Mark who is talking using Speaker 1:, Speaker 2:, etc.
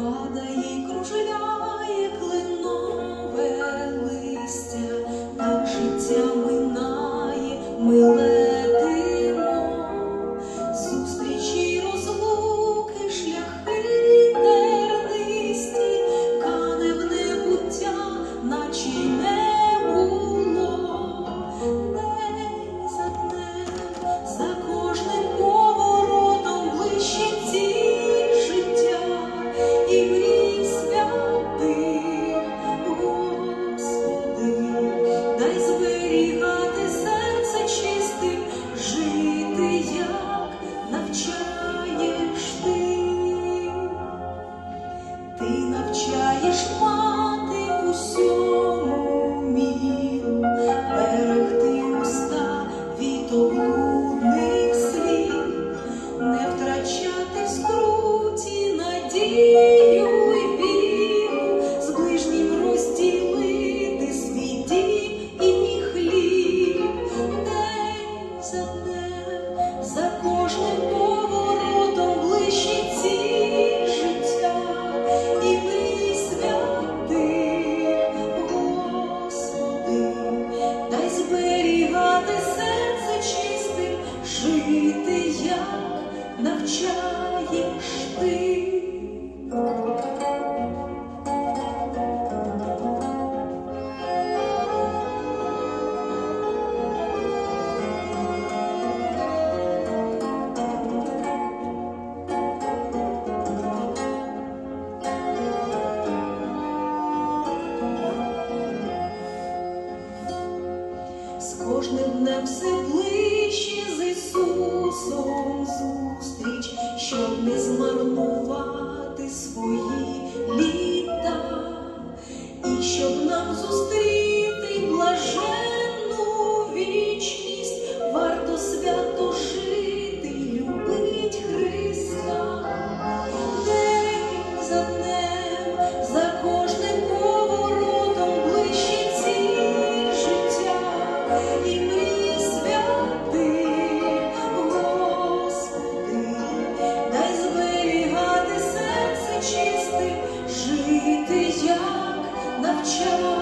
Speaker 1: падає кружеля. жити, як навчаєш ти. З кожним днем все ближче ще з Ісусом зустріч, щоб не змарнути. your